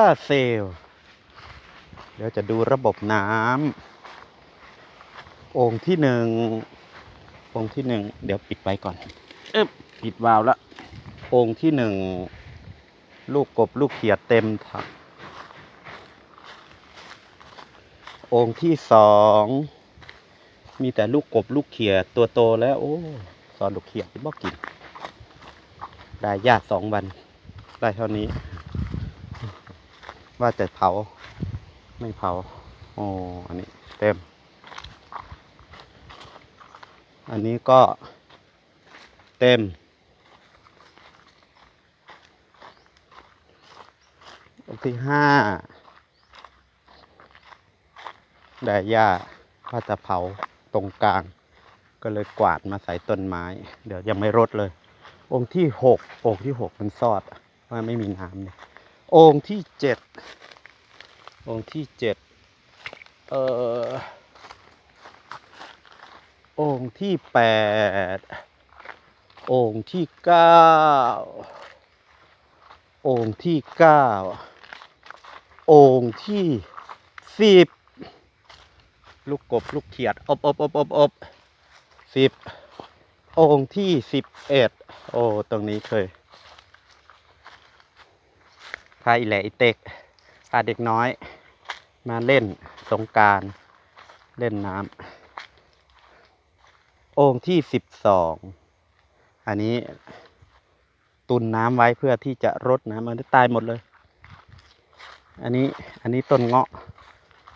ลาร์เซลล์เดี๋ยวจะดูระบบน้ำองค์ที่หนึ่งองค์ที่หนึ่งเดี๋ยวปิดไว้ก่อนเอ๊บปิดวาล์วแล้วองค์ที่หนึ่งลูกกบลูกเขียดเต็มถังองค์ที่สองมีแต่ลูกกบลูกเขียดตัวโตแล้วโอ้สอนลูกเขียดที่บอกกิน ได้ญาติสองวัน ได้เท่านี้ ว่าจะเผา ไม่เผา โอ้อันนี้เต็ม อันนี้ก็เต็ม องค์ที่ห้าได้หญ้าว่าจะเผาตรงกลาง ก็เลยกวาดมาใส่ต้นไม้ เดี๋ยวยังไม่รดเลย องค์ที่หกองค์ที่หกมันซอดว่าไม่มีน้ำเนี่ย องค์ที่เจ็ดองค์ที่เจ็ดเอ่อองค์ที่แปดองค์ที่เก้าองค์ที่เก้าองค์ที่สิบลูกกบลูกเขียดอบอบอบอบอบสิบองค์ที่สิบเอ็ดโอ้ตรงนี้เคย พาอีแหล่อีเต็กพาเด็กน้อย มาเล่นสงการเล่นน้ำองค์ที่สิบสองอันนี้ตุนน้ำไว้เพื่อที่จะรดน้ำมันตายหมดเลย อันนี้อันนี้ต้นเงาะ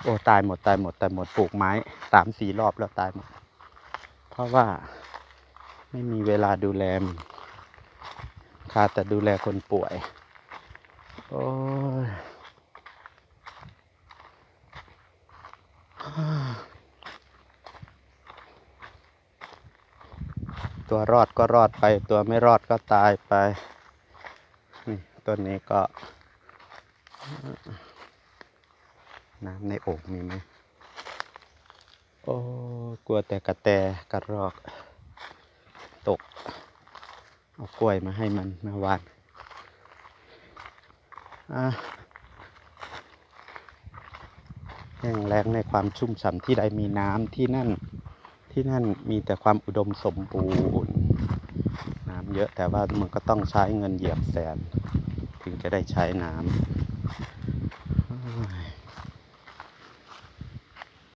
โอ้ตายหมดตายหมดตายหมดปลูกไม้สามสี่รอบแล้วตายหมด เพราะว่าไม่มีเวลาดูแลขาดแต่ดูแลคนป่วย โอ้ยตัวรอดก็รอดไป ตัวไม่รอดก็ตายไป นี่ต้นนี้ก็ น้ำในโอ่งมีไหมโอ้กลัวแต่กระแตกระรอก ตก เอากล้วยมาให้มันมื่อวาน แห้งแล้งในความชุ่มฉ่ำที่ใดมีน้ำที่นั่นที่นั่นมีแต่ความอุดมสมบูรณ์ น้ำเยอะแต่ว่ามันก็ต้องใช้เงินเหยียบแสน ถึงจะได้ใช้น้ำ